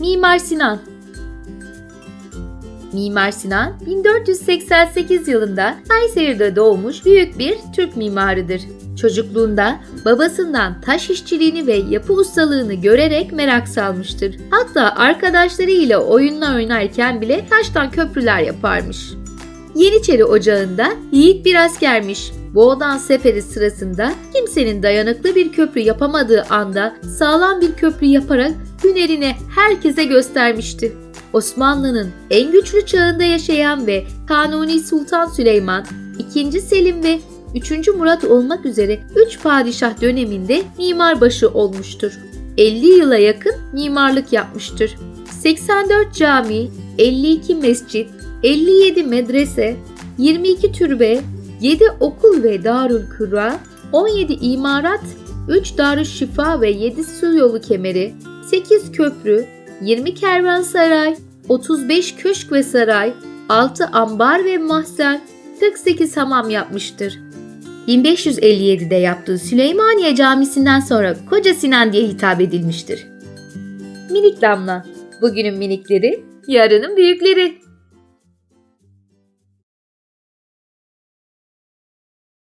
Mimar Sinan Mimar Sinan 1488 yılında Kayseri'de doğmuş büyük bir Türk mimarıdır. Çocukluğunda babasından taş işçiliğini ve yapı ustalığını görerek merak salmıştır. Hatta arkadaşlarıyla oyunlar oynarken bile taştan köprüler yaparmış. Yeniçeri Ocağı'nda yiğit bir askermiş. Boğdan seferi sırasında kimsenin dayanıklı bir köprü yapamadığı anda sağlam bir köprü yaparak hünerini herkese göstermişti. Osmanlı'nın en güçlü çağında yaşayan ve Kanuni Sultan Süleyman, 2. Selim ve 3. Murat olmak üzere 3 padişah döneminde mimarbaşı olmuştur. 50 yıla yakın mimarlık yapmıştır. 84 cami, 52 mescit, 57 medrese, 22 türbe, 7 okul ve darül kura, 17 imarat, 3 darüşşifa ve 7 su yolu kemeri, 8 köprü, 20 kervansaray, 35 köşk ve saray, 6 ambar ve mahzen, 48 hamam yapmıştır. 1557'de yaptığı Süleymaniye Camisi'nden sonra Koca Sinan diye hitap edilmiştir. Minik Damla, bugünün minikleri, yarının büyükleri.